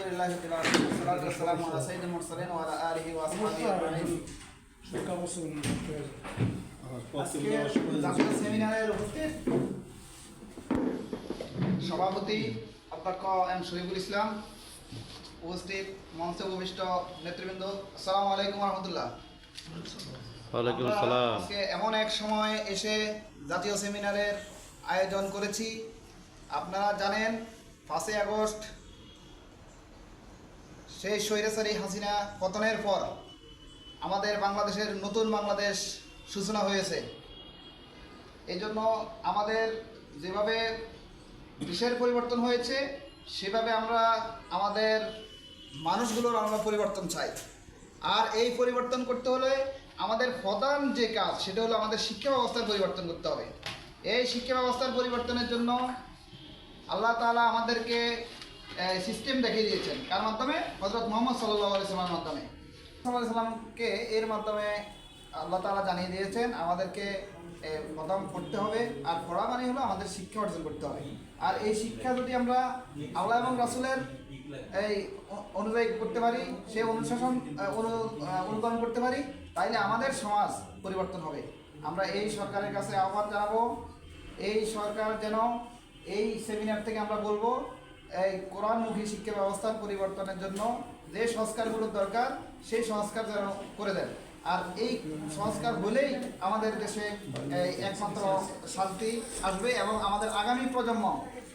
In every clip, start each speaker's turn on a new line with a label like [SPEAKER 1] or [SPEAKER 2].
[SPEAKER 1] لله رب العالمين والصلاة والسلام على سيد المرسلين وعلى آله وأصحابه أجمعين আজকে জাতীয় সেমিনারের উপস্থিত সভাপতি অধ্যক্ষ এম শরীফুল ইসলাম উপস্থিত মঞ্চে উপবিষ্ট নেতৃবৃন্দ আসসালামু আলাইকুম রহমতুল্লাহ
[SPEAKER 2] ওয়ালাইকুম
[SPEAKER 1] আমরা
[SPEAKER 2] আসসালাম
[SPEAKER 1] আজকে এমন এক সময় এসে জাতীয় সেমিনারের আয়োজন করেছি আপনারা জানেন পাঁচই আগস্ট সেই স্বৈরাচারী হাসিনা পতনের পর আমাদের বাংলাদেশের নতুন বাংলাদেশ সূচনা হয়েছে। এই জন্য আমাদের যেভাবে দেশের পরিবর্তন হয়েছে, সেভাবে আমরা আমাদের মানুষগুলোর আমরা পরিবর্তন চাই। আর এই পরিবর্তন করতে হলে আমাদের প্রধান যে কাজ, সেটা হলো আমাদের শিক্ষা ব্যবস্থার পরিবর্তন করতে হবে। এই শিক্ষা ব্যবস্থার পরিবর্তনের জন্য আল্লাহ তাআলা আমাদেরকে সিস্টেম দেখিয়ে দিয়েছেন। কার মাধ্যমে? হজরত মোহাম্মদ সাল্লাহ মাধ্যমে। সাল্লামকে এর মাধ্যমে আল্লাহ তাআলা জানিয়ে দিয়েছেন আমাদেরকে এ, করতে হবে আর পড়া মানে হলো আমাদের শিক্ষা অর্জন করতে হবে। আর এই শিক্ষা যদি আমরা আল্লাহ এবং রাসুলের এই অনুযায়ী করতে পারি সে অনুশাসন অনুকরণ করতে পারি তাইলে আমাদের সমাজ পরিবর্তন হবে। আমরা এই সরকারের কাছে আহ্বান জানাব এই সরকার যেন এই সেমিনার থেকে আমরা বলব এই কোরআনমুখী শিক্ষা ব্যবস্থার পরিবর্তনের জন্য যে সংস্কারগুলোর দরকার, সেই সংস্কার যেন করে দেন। আর এই সংস্কার হলেই আমাদের দেশে একমাত্র শান্তি আসবে এবং আমাদের আগামী প্রজন্ম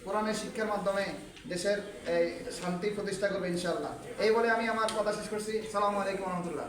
[SPEAKER 1] কোরআনের শিক্ষার মাধ্যমে দেশের এই শান্তি প্রতিষ্ঠা করবে ইনশাল্লাহ এই বলে আমি আমার কথা শেষ করছি। সালামু আলাইকুম রহমতুল্লাহ।